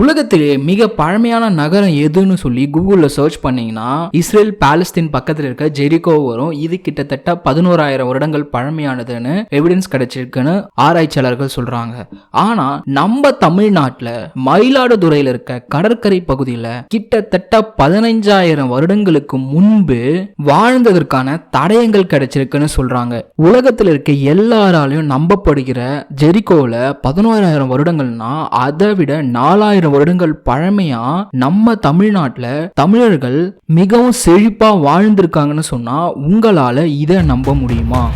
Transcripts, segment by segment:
உலகத்திலே மிக பழமையான நகரம் எதுன்னு சொல்லி கூகுளில் சர்ச் பண்ணீங்கன்னா இஸ்ரேல் பாலஸ்தீன் பக்கத்தில் இருக்க ஜெரிகோ வரும். இது கிட்டத்தட்ட பதினோராயிரம் வருடங்கள் பழமையானதுன்னு எவிடன்ஸ் கிடைச்சிருக்குன்னு ஆராய்ச்சியாளர்கள் சொல்றாங்க. ஆனா நம்ம தமிழ்நாட்டில் மயிலாடுதுறையில் இருக்க கடற்கரை பகுதியில் கிட்டத்தட்ட பதினைஞ்சாயிரம் வருடங்களுக்கு முன்பு வாழ்ந்ததற்கான தடயங்கள் கிடைச்சிருக்குன்னு சொல்றாங்க. உலகத்தில் இருக்க எல்லாராலையும் நம்பப்படுகிற ஜெரிகோவில் பதினோராயிரம் வருடங்கள்னா அதை விட நாலாயிரம் வருடங்கள் பழமையா நம்ம தமிழ்நாட்டில் தமிழர்கள் மிகவும் செழிப்பா வாழ்ந்திருக்காங்கன்னு சொன்னா உங்களால இதை நம்ப முடியுமா?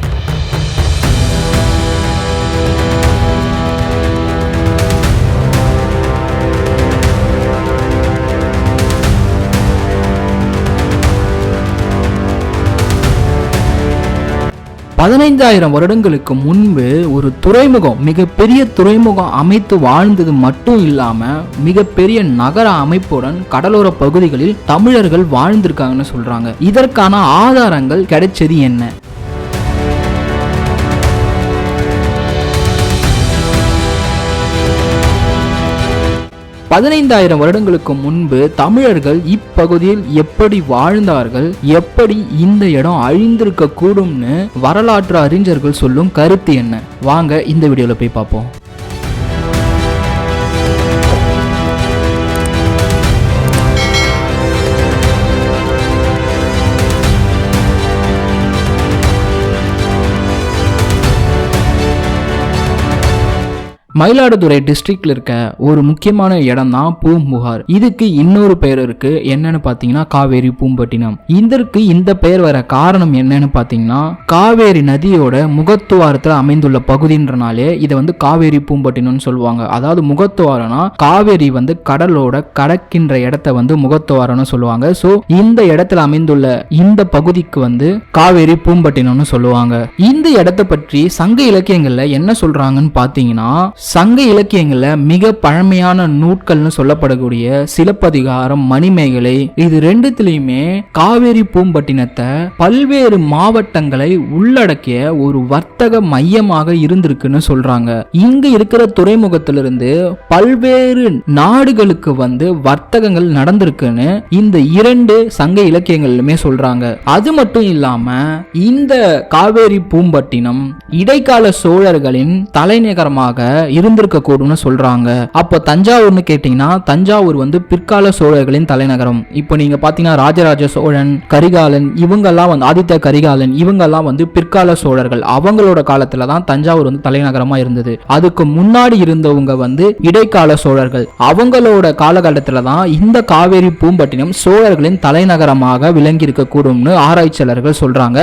பதினைந்தாயிரம் வருடங்களுக்கு முன்பு ஒரு துறைமுகம் மிகப்பெரிய துறைமுகம் அமைத்து வாழ்ந்தது மட்டும் இல்லாம மிகப்பெரிய நகர அமைப்புடன் கடலோர பகுதிகளில் தமிழர்கள் வாழ்ந்திருக்காங்கன்னு சொல்றாங்க. இதற்கான ஆதாரங்கள் கிடைச்சது என்ன? பதினைந்தாயிரம் வருடங்களுக்கு முன்பு தமிழர்கள் இப்பகுதியில் எப்படி வாழ்ந்தார்கள் எப்படி இந்த இடம் அழிந்திருக்க கூடும்னு வரலாற்று அறிஞர்கள் சொல்லும் கருத்து என்ன? வாங்க இந்த வீடியோவில் போய் பார்ப்போம். மயிலாடுதுறை டிஸ்ட்ரிக்ட்ல இருக்க ஒரு முக்கியமான இடம் தான் பூம்புகார். இதுக்கு இன்னொரு பெயர் இருக்கு. என்னன்னு பாத்தீங்கன்னா காவேரி பூம்பட்டினம். இதற்கு இந்த பெயர் வர காரணம் என்னன்னு பாத்தீங்கன்னா காவேரி நதியோட முகத்துவாரத்துல அமைந்துள்ள பகுதின்றனாலே இதை வந்து காவேரி பூம்பட்டினம்னு சொல்லுவாங்க. அதாவது முகத்துவாரம்னா காவேரி வந்து கடலோட கடக்கின்ற இடத்த வந்து முகத்துவாரம்னு சொல்லுவாங்க. ஸோ இந்த இடத்துல அமைந்துள்ள இந்த பகுதிக்கு வந்து காவேரி பூம்பட்டினம்னு சொல்லுவாங்க. இந்த இடத்தை பற்றி சங்க இலக்கியங்கள்ல என்ன சொல்றாங்கன்னு பாத்தீங்கன்னா சங்க இலக்கியங்களில் மிக பழமையான நூட்கள்னு சொல்லப்படக்கூடிய சிலப்பதிகாரம் மணிமேகலை இது ரெண்டுத்திலையுமே காவேரி பூம்பட்டினத்தை பல்வேறு மாவட்டங்களை உள்ளடக்கிய ஒரு வர்த்தக மையமாக இருந்திருக்குன்னு சொல்றாங்க. இங்க இருக்கிற துறைமுகத்திலிருந்து பல்வேறு நாடுகளுக்கு வந்து வர்த்தகங்கள் நடந்திருக்குன்னு இந்த இரண்டு சங்க இலக்கியங்களிலுமே சொல்றாங்க. அது மட்டும் இல்லாம இந்த காவேரி பூம்பட்டினம் இடைக்கால சோழர்களின் தலைநகரமாக இருந்திருக்க கூடும்னு சொல்றாங்க. அப்போ தஞ்சாவூர்னு கேட்டீங்கன்னா தஞ்சாவூர் வந்து பிற்கால சோழர்களின் தலைநகரம். இப்போ நீங்க பாத்தீங்கன்னா ராஜராஜ சோழன் கரிகாலன் இவங்கெல்லாம் வந்து ஆதித்த கரிகாலன் இவங்கெல்லாம் வந்து பிற்கால சோழர்கள். அவங்களோட காலத்துல தான் தஞ்சாவூர் வந்து தலைநகரமா இருந்தது. அதுக்கு முன்னாடி இருந்தவங்க வந்து இடைக்கால சோழர்கள். அவங்களோட காலகட்டத்துல தான் இந்த காவேரி பூம்பட்டினம் சோழர்களின் தலைநகரமாக விளங்கி இருக்கக்கூடும்னு ஆராய்ச்சியாளர்கள் சொல்றாங்க.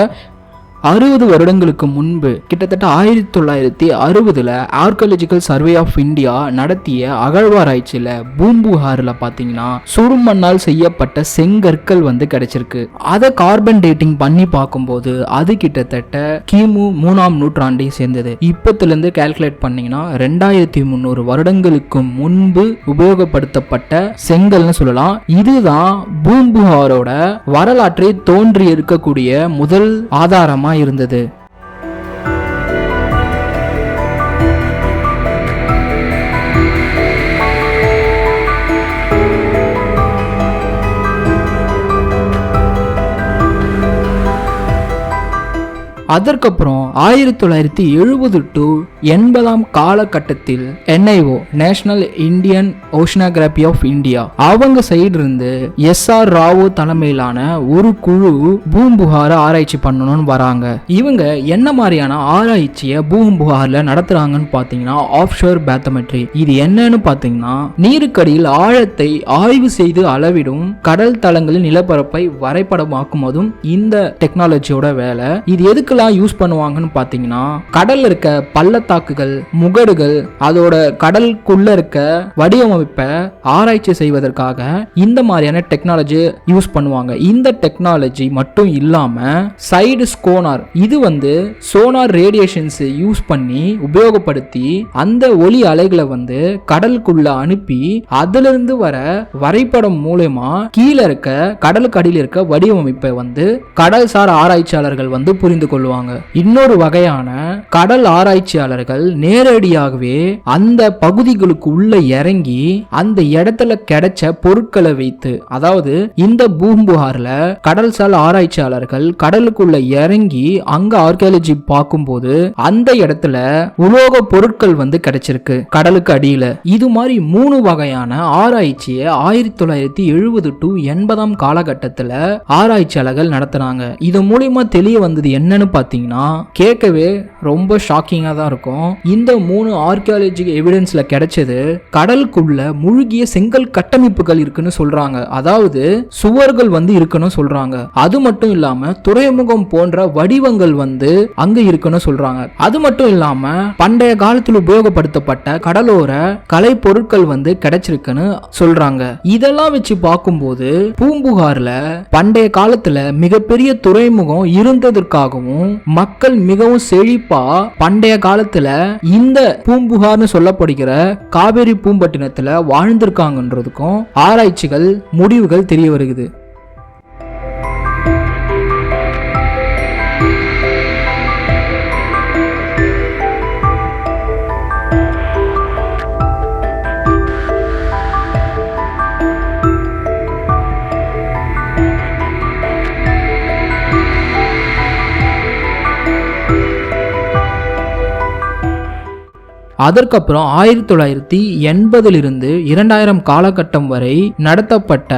அறுபது வருடங்களுக்கு முன்பு கிட்டத்தட்ட ஆயிரத்தி தொள்ளாயிரத்தி அறுபதுல ஆர்காலஜிக்கல் சர்வே ஆஃப் இந்தியா நடத்திய அகழ்வாராய்ச்சியில் பூம்புகாரில் பார்த்தீங்கன்னா சுடுமண்ணால் செய்யப்பட்ட செங்கற்கள் வந்து கிடைச்சிருக்கு. அதை கார்பன் டேட்டிங் பண்ணி பார்க்கும்போது அது கிட்டத்தட்ட கிமு மூணாம் நூற்றாண்டை சேர்ந்தது. இப்பத்திலிருந்து கால்குலேட் பண்ணீங்கன்னா ரெண்டாயிரத்தி முந்நூறு வருடங்களுக்கு முன்பு உபயோகப்படுத்தப்பட்ட செங்கல்னு சொல்லலாம். இதுதான் பூம்புகாரோட வரலாற்றை தோன்றி இருக்கக்கூடிய முதல் ஆதாரமா இருந்தது. அதற்கப்புறம் ஆயிரத்தி தொள்ளாயிரத்தி எழுபது டு எண்பதாம் காலகட்டத்தில் NIO national Indian oceanography of India அவங்க சைடு இருந்து எஸ் ஆர் ராவோ தலைமையிலான ஒரு குழு பூம்புகாரை ஆராய்ச்சி பண்ணணும்னு வராங்க. இவங்க என்ன மாதிரியான ஆராய்ச்சியை பூம்புகார்ல நடத்துறாங்கன்னு பார்த்தீங்கன்னா ஆஃப்ஷோர் பேத்தமெட்ரி இது என்னன்னு பார்த்தீங்கன்னா நீருக்கடியில் ஆழத்தை ஆய்வு செய்து அளவிடும் கடல் தளங்களின் நிலப்பரப்பை வரைபடமாக்கும் போதும் இந்த டெக்னாலஜியோட வேலை. இது எதுக்கெல்லாம் யூஸ் பண்ணுவாங்கன்னு பார்த்தீங்கன்னா கடல்ல இருக்க பள்ளத்தாக்குகள் முகடுகள் அதோட கடலுக்குள்ள இருக்க வடிவமைப்பை ஆராய்ச்சி செய்வதற்காக இந்த மாதிரியான டெக்னாலஜி யூஸ் பண்ணுவாங்க. இந்த டெக்னாலஜி மட்டும் இல்லாம சைடு ஸ்கோனார் இது வந்து சோனார் ரேடியேஷன்ஸ் யூஸ் பண்ணி உபயோகப்படுத்தி அந்த ஒளி அலைகளை வந்து கடலுக்குள்ள அனுப்பி அதுல இருந்து வர வரைபடம் மூலயமா கீழே இருக்க கடலுக்கு அடியில் இருக்க வடிவமைப்பை வந்து கடல்சார் ஆராய்ச்சியாளர்கள் வந்து புரிந்து கொள்வாங்க. சொல்லுவாங்க. இன்னொரு வகையான கடல் ஆராய்ச்சியாளர்கள் நேரடியாகவே அந்த பகுதிகளுக்கு உள்ள இறங்கி அந்த இடத்துல கிடைச்ச பொருட்களை வைத்து அதாவது இந்த பூம்புகார்ல கடல்சால் ஆராய்ச்சியாளர்கள் கடலுக்குள்ள இறங்கி அங்க ஆர்கியாலஜி பார்க்கும்போது அந்த இடத்துல உலோக பொருட்கள் வந்து கிடைச்சிருக்கு கடலுக்கு அடியில. இது மாதிரி மூணு வகையான ஆராய்ச்சியை ஆயிரத்தி தொள்ளாயிரத்தி எழுபது டு எண்பதாம் காலகட்டத்துல ஆராய்ச்சியாளர்கள் நடத்துனாங்க. இது மூலியமா தெரிய வந்தது என்னன்னு பார்த்தீங்கன்னா கேட்கவே ரொம்ப ஷாக்கிங்காக தான் இருக்கும். இந்த மூணு ஆர்கியாலஜி எவிடன்ஸில் கிடைச்சது கடலுக்குள்ள முழுகிய செங்கல் கட்டமைப்புகள் இருக்குன்னு சொல்றாங்க. அதாவது சுவர்கள் வந்து இருக்குன்னு சொல்றாங்க. அது மட்டும் இல்லாம துறைமுகம் போன்ற வடிவங்கள் வந்து அங்க இருக்குன்னு சொல்றாங்க. அது மட்டும் இல்லாம பண்டைய காலத்தில் உபயோகப்படுத்தப்பட்ட கடலோர கலை பொருட்கள் வந்து கிடைச்சிருக்குன்னு சொல்றாங்க. இதெல்லாம் வச்சு பார்க்கும்போது பூம்புகார்ல பண்டைய காலத்துல மிகப்பெரிய துறைமுகம் இருந்ததற்காகவும் மக்கள் மிகவும் செழிப்பா பண்டைய காலத்துல இந்த பூம்புகார்னு சொல்லப்படுகிற காவேரி பூம்பட்டினத்துல வாழ்ந்திருக்காங்கன்றதுக்கும் ஆராய்ச்சிகள் முடிவுகள் தெரிய வருகிறது. அதற்கப்புறம் ஆயிரத்தி தொள்ளாயிரத்தி எண்பதிலிருந்து இரண்டாயிரம் காலகட்டம் வரை நடத்தப்பட்ட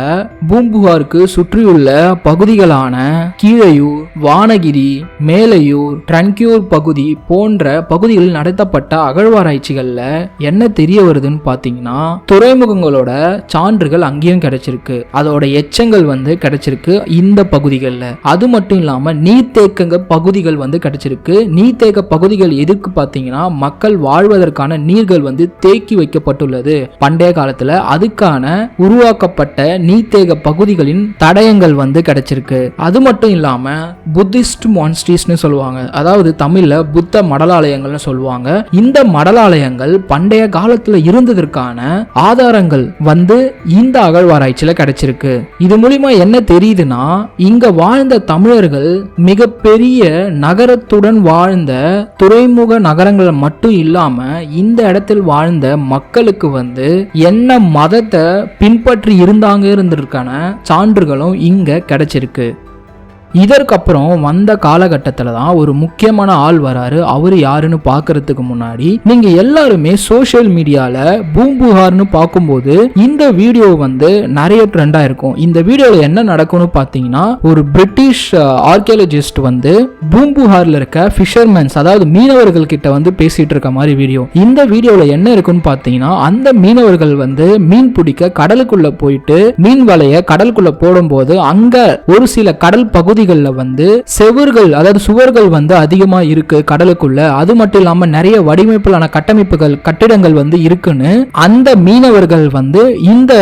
பூம்புகாருக்கு சுற்றியுள்ள பகுதிகளான கீழையூர் வானகிரி மேலையூர் ட்ரன்கியூர் பகுதி போன்ற பகுதிகளில் நடத்தப்பட்ட அகழ்வாராய்ச்சிகள்ல என்ன தெரிய வருதுன்னு பார்த்தீங்கன்னா துறைமுகங்களோட சான்றுகள் அங்கேயும் கிடைச்சிருக்கு. அதோட எச்சங்கள் வந்து கிடைச்சிருக்கு இந்த பகுதிகளில். அது மட்டும் இல்லாமல் நீர்த்தேக்கங்க பகுதிகள் வந்து கிடைச்சிருக்கு. நீர்த்தேக்க பகுதிகள் எதுக்கு பார்த்தீங்கன்னா மக்கள் வாழ்வதற்கு செய்வதற்கான நீர்கள் வந்து தேக்கி வைக்கப்பட்டுள்ளது. பண்டைய காலத்துல அதுக்கான உருவாக்கப்பட்ட நீர்த்தேக பகுதிகளின் தடயங்கள் வந்து கிடைச்சிருக்கு. அது மட்டும் இல்லாம புத்திஸ்ட் மான்ஸ்ட்ரீஸ்னு சொல்லுவாங்க. அதாவது தமிழ்ல புத்த மடலாலயங்கள்னு சொல்லுவாங்க. இந்த மடலாலயங்கள் பண்டைய காலத்துல இருந்ததற்கான ஆதாரங்கள் வந்து இந்த அகழ்வாராய்ச்சியில கிடைச்சிருக்கு. இது மூலியமா என்ன தெரியுதுன்னா இங்க வாழ்ந்த தமிழர்கள் மிகப்பெரிய நகரத்துடன் வாழ்ந்த துறைமுக நகரங்கள் மட்டும் இல்லாம இந்த இடத்தில் வாழ்ந்த மக்களுக்கு வந்து என்ன மதத்தை பின்பற்றி இருந்தாங்க இருந்திருக்கான சான்றுகளும் இங்க கிடைச்சிருக்கு. இதற்கப்புறம் வந்த காலகட்டத்தில் தான் ஒரு முக்கியமான ஆள் வராரு. அவர் யாருன்னு பார்க்கறதுக்கு முன்னாடி நீங்க எல்லாருமே சோஷியல் மீடியால பூம்புகார்னு பார்க்கும்போது இந்த வீடியோ வந்து நிறைய ட்ரெண்டா இருக்கும் இந்த வீடியோவில் என்ன நடக்கும்னு பார்த்தீங்கன்னா ஒரு பிரிட்டிஷ் ஆர்கியாலஜிஸ்ட் வந்து பூம்புகார்ல இருக்க ஃபிஷர்மேன்ஸ் அதாவது மீனவர்கள் கிட்ட வந்து பேசிட்டு இருக்க மாதிரி வீடியோ இந்த வீடியோவில் என்ன இருக்குன்னு பார்த்தீங்கன்னா அந்த மீனவர்கள் வந்து மீன் பிடிக்க கடலுக்குள்ள போயிட்டு மீன் வலைய கடலுக்குள்ள போடும்போது அங்க ஒரு சில கடல் பகுதி பகுதிகளில் வந்து செவர்கள் அதாவது சுவர்கள் வந்து அதிகமாக இருக்கு கடலுக்குள்ள. அது மட்டும் இல்லாமல் நிறைய வடிவமைப்பிலான கட்டமைப்புகள் கட்டிடங்கள் வந்து இருக்குன்னு அந்த மீனவர்கள் வந்து இந்த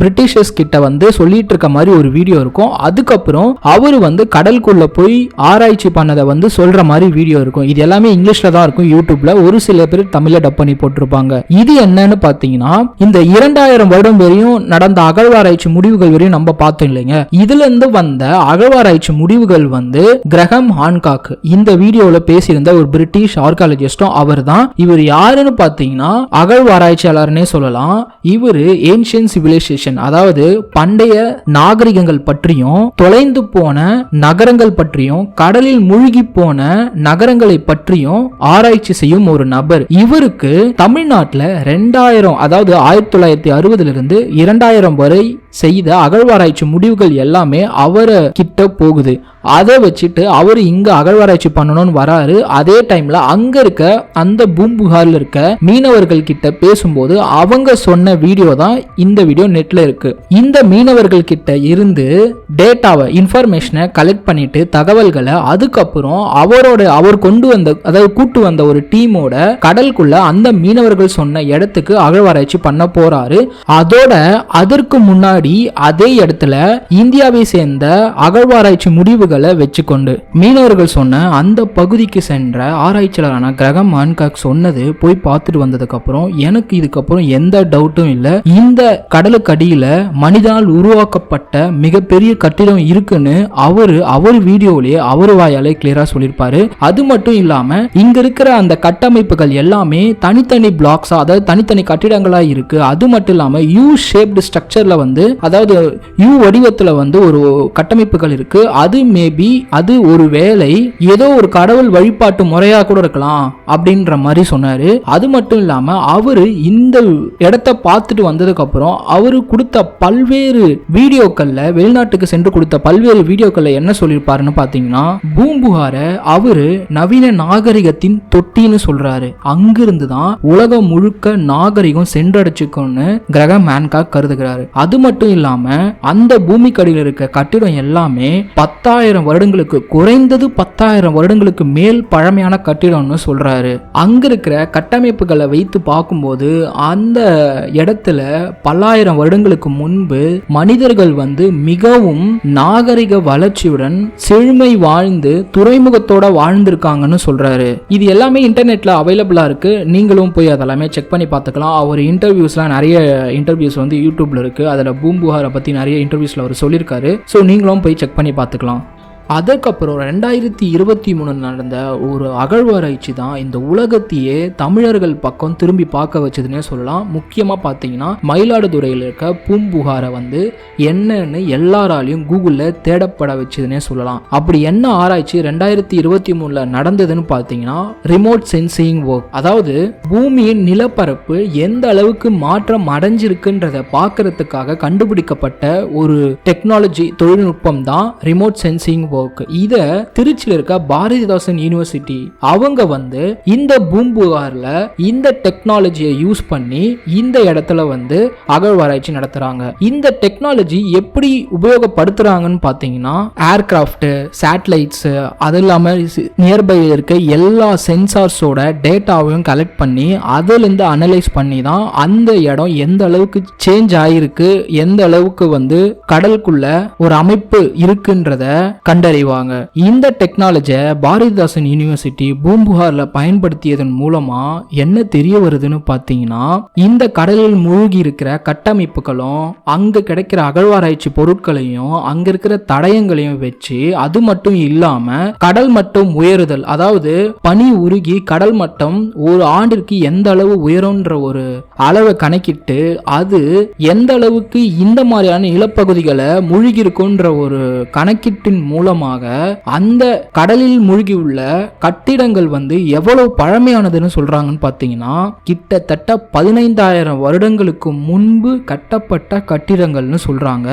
பிரிட்டிஷர்ஸ் கிட்ட வந்து சொல்லிட்டு இருக்க மாதிரி ஒரு வீடியோ இருக்கும். அதுக்கப்புறம் அவர் வந்து கடலுக்குள்ள போய் ஆராய்ச்சி பண்ணதை வந்து சொல்ற மாதிரி வீடியோ இருக்கும். இது எல்லாமே இங்கிலீஷ்ல தான் இருக்கும் யூடியூப்ல. ஒரு சில பேர் தமிழ்ல டப் பண்ணி போட்டிருப்பாங்க. இது என்னன்னு பாத்தீங்கன்னா இந்த இரண்டாயிரம் வருடம் வரையும் நடந்த அகழ்வாராய்ச்சி முடிவுகள் வரையும் நம்ம பார்த்தோம் இல்லைங்க. இதுல இருந்து வந்த அகழ்வாராய்ச்சி முடிவு முடிவுகள் வந்து கிரகம் ஹான்காக். இந்த வீடியோல பேசியிருந்த ஒரு பிரிட்டிஷ் ஆர்காலஜிஸ்டும் அவர் தான் இவர் யாருன்னு பார்த்தீங்கன்னா அகழ்வாராய்ச்சியாளர்னே சொல்லலாம். இவர் ஏன்ஷியன் சிவிலைசேஷன் அதாவது பண்டைய நாகரிகங்கள் பற்றியும் தொலைந்து போன நகரங்கள் பற்றியும் கடலில் மூழ்கி போன நகரங்களை பற்றியும் ஆராய்ச்சி செய்யும் ஒரு நபர். இவருக்கு தமிழ்நாட்டில் ரெண்டாயிரம் அதாவது ஆயிரத்தி தொள்ளாயிரத்தி அறுபதுல இருந்து இரண்டாயிரம் வரை செய்த அகழ்வாராய்ச்சி முடிவுகள் எல்லாமே அவரை கிட்ட போகுது. அதை வச்சுட்டு அவர் இங்க அகழ்வாராய்ச்சி பண்ணணும்னு வராரு. அதே டைம்ல அங்க இருக்க அந்த பூம்புகார்ல இருக்க மீனவர்கள் கிட்ட பேசும்போது அவங்க சொன்ன வீடியோ தான் இந்த வீடியோ நெட்ல இருக்கு. இந்த மீனவர்கள் கிட்ட இருந்து டேட்டாவை இன்ஃபர்மேஷனை கலெக்ட் பண்ணிட்டு தகவல்களை அதுக்கப்புறம் அவரோட அவர் கொண்டு வந்த அதாவது கூட்டு வந்த ஒரு டீமோட கடலுக்குள்ள அந்த மீனவர்கள் சொன்ன இடத்துக்கு அகழ்வாராய்ச்சி பண்ண போறாரு. அதோட அதற்கு முன்னாடி அதே இடத்துல இந்தியாவை சேர்ந்த அகழ்வாராய்ச்சி முடிவுகளை வச்சுக்கொண்டு. மீனவர்கள் சொன்ன அந்த பகுதிக்கு சென்ற ஆராய்ச்சியாளரான கிரகம் ஹான்காக் சொன்னது போய் பார்த்துட்டு வந்ததுக்கு அப்புறம் எனக்கு இதுக்கப்புறம் எந்த டவுட்டும் இல்லை. இந்த கடலுக்கு அடியில் மனிதனால் உருவாக்கப்பட்ட மிகப்பெரிய கட்டிடம் இருக்குன்னு அவர் அவர் வீடியோலயே அவர் வாயாலே கிளியரா சொல்லியிருப்பாரு. அது மட்டும் இல்லாம இங்க இருக்கிற அந்த கட்டமைப்புகள் எல்லாமே தனித்தனி பிளாக்ஸா அதாவது தனித்தனி கட்டிடங்களா இருக்கு. அது மட்டும் இல்லாம யூ ஷேப்டு ஸ்ட்ரக்சர்ல வந்து அதாவது யூ வடிவத்துல வந்து ஒரு கட்டமைப்புகள் இருக்கு. அது அது மேபி அது ஒரு வேலை ஏதோ ஒரு கடவுள் வழிபாட்டு முறையா கூட இருக்கலாம் அப்படின்ற மாதிரி சொன்னாரு. அது மட்டும் இல்லாம அவரு இந்த இடத்த பார்த்துட்டு வந்ததுக்கு அப்புறம் அவரு கொடுத்த பல்வேறு வீடியோக்கள்ல வெளிநாட்டுக்கு சென்று கொடுத்த பல்வேறு வீடியோக்கள்ல என்ன சொல்லியிருப்பாருன்னு பாத்தீங்கன்னா பூம்புகார அவரு நவீன நாகரிகத்தின் தொட்டின்னு சொல்றாரு. அங்கிருந்து தான் உலகம் முழுக்க நாகரிகம் சென்றடைச்சுக்கும்னு கிரகம் மேன்காக் கருதுகிறாரு. அது மட்டும் இல்லாம அந்த பூமிக்கடியில் இருக்க கட்டிடம் எல்லாமே பத்தாயிரம் வருடங்களுக்கு குறைந்தது பத்தாயிரம் வருடங்களுக்கு மேல் பழமையான கட்டிடம்னு சொல்றாரு. அங்க இருக்கிற கட்டமைப்புகளை வைத்து பார்க்கும்போது அந்த இடத்துல பல்லாயிரம் வருடங்களுக்கு முன்பு மனிதர்கள் வந்து மிகவும் நாகரிக வளர்ச்சியுடன் செழுமை வாழ்ந்து துறைமுகத்தோட வாழ்ந்திருக்காங்கன்னு சொல்றாரு. இது எல்லாமே இன்டர்நெட்ல அவைலபிளா இருக்கு. நீங்களும் போய் அதெல்லாமே செக் பண்ணி பார்த்துக்கலாம். அவர் இன்டர்வியூஸ்லாம் நிறைய இன்டர்வியூஸ் வந்து யூடியூப்ல இருக்கு. அதில் பூம்புகாரை பற்றி நிறைய இன்டர்வியூஸ்ல அவர் சொல்லியிருக்காரு. ஸோ நீங்களும் போய் செக் பண்ணி பார்த்துக்கலாம். அதுக்கப்புறம் ரெண்டாயிரத்தி இருபத்தி மூணு நடந்த ஒரு அகழ்வாராய்ச்சி தான் இந்த உலகத்தையே தமிழர்கள் பக்கம் திரும்பி பார்க்க வச்சதுன்னே சொல்லலாம். முக்கியமாக பார்த்தீங்கன்னா மயிலாடுதுறையில் இருக்க பூம்புகாரை வந்து என்னன்னு எல்லாராலையும் கூகுளில் தேடப்பட வச்சதுன்னே சொல்லலாம். அப்படி என்ன ஆராய்ச்சி ரெண்டாயிரத்தி இருபத்தி மூணில் நடந்ததுன்னு பார்த்தீங்கன்னா ரிமோட் சென்சிங் ஒர்க் அதாவது பூமியின் நிலப்பரப்பு எந்த அளவுக்கு மாற்றம் அடைஞ்சிருக்குன்றதை பார்க்கறதுக்காக கண்டுபிடிக்கப்பட்ட ஒரு டெக்னாலஜி தொழில்நுட்பம் தான் ரிமோட் சென்சிங் ஒர்க் இதை திருச்சியில் இருக்க பாரதிதாசன் யூனிவர்சிட்டி அவங்க வந்து இந்த பூம்புகார்ல இந்த டெக்னாலஜியை யூஸ் பண்ணி இந்த இடத்துல வந்து அகழ்வாராய்ச்சி நடத்துறாங்க. இந்த டெக்னாலஜி எப்படி உபயோகப்படுத்துறாங்கன்னு பார்த்தீங்கன்னா ஏர்கிராஃப்ட் சேட்டலைட்ஸ் அது இல்லாமல் நியர்பை இருக்க எல்லா சென்சார்ஸோட டேட்டாவையும் கலெக்ட் பண்ணி அதுலேருந்து அனலைஸ் பண்ணி தான் அந்த இடம் எந்த அளவுக்கு சேஞ்ச் ஆகிருக்கு எந்த அளவுக்கு வந்து கடலுக்குள்ள ஒரு அமைப்பு இருக்குன்றத கண்டறிவாங்க இந்த டெக்னாலஜியை பாரதிதாசன் யூனிவர்சிட்டி பூம்புகார்ல பயன்படுத்தியதன் மூலமா என்ன தெரிய வருதுன்னு பார்த்தீங்கன்னா இந்த கடலில் மூழ்கி இருக்கிற கட்டமைப்புகளும் அங்க கிடைக்கிற அகழ்வாராய்ச்சி பொருட்களையும் அங்க இருக்கிற தடயங்களையும் வச்சு அது மட்டும் இல்லாம கடல் மட்டம் உயருதல் அதாவது பனி உருகி கடல் மட்டம் ஒரு ஆண்டிற்கு எந்த அளவு உயரும்ன்ற ஒரு அளவை கணக்கிட்டு அது எந்த அளவுக்கு இந்த மாதிரியான நிலப்பகுதிகளை மூழ்கி இருக்குன்ற ஒரு கணக்கீட்டின் மூலமாக அந்த கடலில் மூழ்கியுள்ள கட்டிடங்கள் வந்து எவ்வளவு பழமையானதுன்னு சொல்றாங்கன்னு பார்த்தீங்கன்னா கிட்டத்தட்ட பதினைந்தாயிரம் வருடங்களுக்கு முன்பு கட்டப்பட்ட கட்டிடங்கள்னு சொல்றாங்க.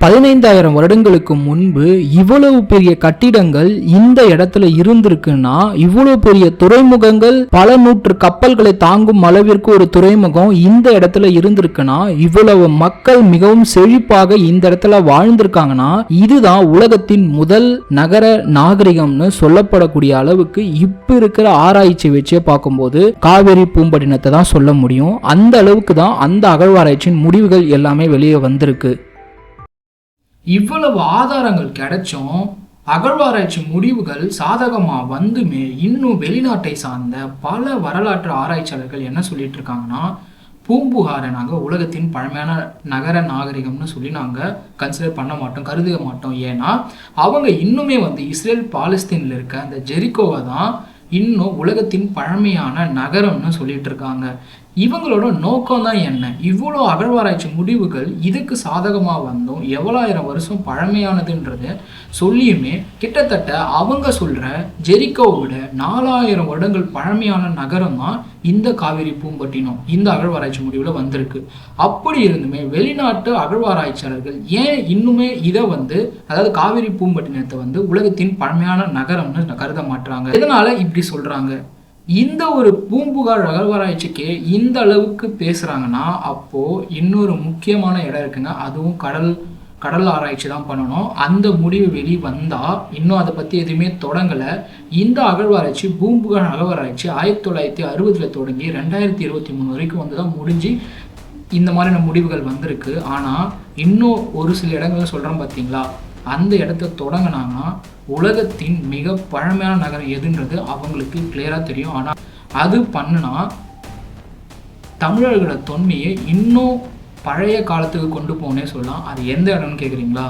பதினைந்தாயிரம் வருடங்களுக்கு முன்பு இவ்வளவு பெரிய கட்டிடங்கள் இந்த இடத்துல இருந்திருக்குன்னா இவ்வளவு பெரிய துறைமுகங்கள் பல நூற்று கப்பல்களை தாங்கும் அளவிற்கு ஒரு துறைமுகம் இந்த இடத்துல இருந்திருக்குன்னா இவ்வளவு மக்கள் மிகவும் செழிப்பாக இந்த இடத்துல வாழ்ந்திருக்காங்கன்னா இதுதான் உலகத்தின் முதல் நகர நாகரிகம்னு சொல்லப்படக்கூடிய அளவுக்கு இப்ப இருக்கிற ஆராய்ச்சி வச்சே பார்க்கும்போது காவேரி பூம்பட்டினத்தை தான் சொல்ல முடியும். அந்த அளவுக்கு தான் அந்த அகழ்வாராய்ச்சியின் முடிவுகள் எல்லாமே வெளியே வந்திருக்கு. இவ்வளவு ஆதாரங்கள் கிடைச்சும் அகழ்வாராய்ச்சி முடிவுகள் சாதகமாக வந்துமே இன்னும் வெளிநாட்டை சார்ந்த பல வரலாற்று ஆராய்ச்சியாளர்கள் என்ன சொல்லிட்டு இருக்காங்கன்னா பூம்புகாரை நாங்கள் உலகத்தின் பழமையான நகர நாகரிகம்னு சொல்லி நாங்கள் கன்சிடர் பண்ண மாட்டோம் கருத மாட்டோம். ஏன்னா அவங்க இன்னுமே வந்து இஸ்ரேல் பாலஸ்தீனில் இருக்க அந்த ஜெரிகோவை தான் இன்னும் உலகத்தின் பழமையான நகரம்னு சொல்லிட்டு இருக்காங்க. இவங்களோட நோக்கம் தான் என்ன? இவ்வளோ அகழ்வாராய்ச்சி முடிவுகள் இதுக்கு சாதகமாக வந்தும் எவ்வளாயிரம் வருஷம் பழமையானதுன்றத சொல்லியுமே கிட்டத்தட்ட அவங்க சொல்கிற ஜெரிக்கோவை விட நாலாயிரம் வருடங்கள் பழமையான நகரம் தான் இந்த காவிரி பூம்பட்டினம் இந்த அகழ்வாராய்ச்சி முடிவில் வந்திருக்கு. அப்படி இருந்துமே வெளிநாட்டு அகழ்வாராய்ச்சியாளர்கள் ஏன் இன்னுமே இதை வந்து அதாவது காவிரி பூம்பட்டினத்தை வந்து உலகத்தின் பழமையான நகரம்னு கருத மாட்டுறாங்க இதனால் இப்படி சொல்கிறாங்க இந்த ஒரு பூம்புகார் அகழ்வாராய்ச்சிக்கு இந்த அளவுக்கு பேசுகிறாங்கன்னா அப்போ இன்னொரு முக்கியமான இடம் இருக்குங்க. அதுவும் கடல் கடல் ஆராய்ச்சி தான் பண்ணணும். அந்த முடிவு வெளி வந்தால் இன்னும் அதை பற்றி எதுவுமே தொடங்கலை. இந்த அகழ்வாராய்ச்சி பூம்புகார் அகழ்வாராய்ச்சி ஆயிரத்தி தொள்ளாயிரத்தி அறுபதில் தொடங்கி ரெண்டாயிரத்தி இருபத்தி மூணு வரைக்கும் வந்து தான் முடிஞ்சு இந்த மாதிரியான முடிவுகள் வந்திருக்கு. ஆனால் இன்னும் ஒரு சில இடங்கள் சொல்கிறோம் பார்த்தீங்களா அந்த இடத்த தொடங்கினாங்கன்னா உலகத்தின் மிக பழமையான நகரம் எதுன்றது அவங்களுக்கு கிளியராக தெரியும். ஆனால் அது பண்ணுனா தமிழர்களோட தொன்மையை இன்னும் பழைய காலத்துக்கு கொண்டு போனே சொல்லலாம். அது எந்த இடம்னு கேட்குறீங்களா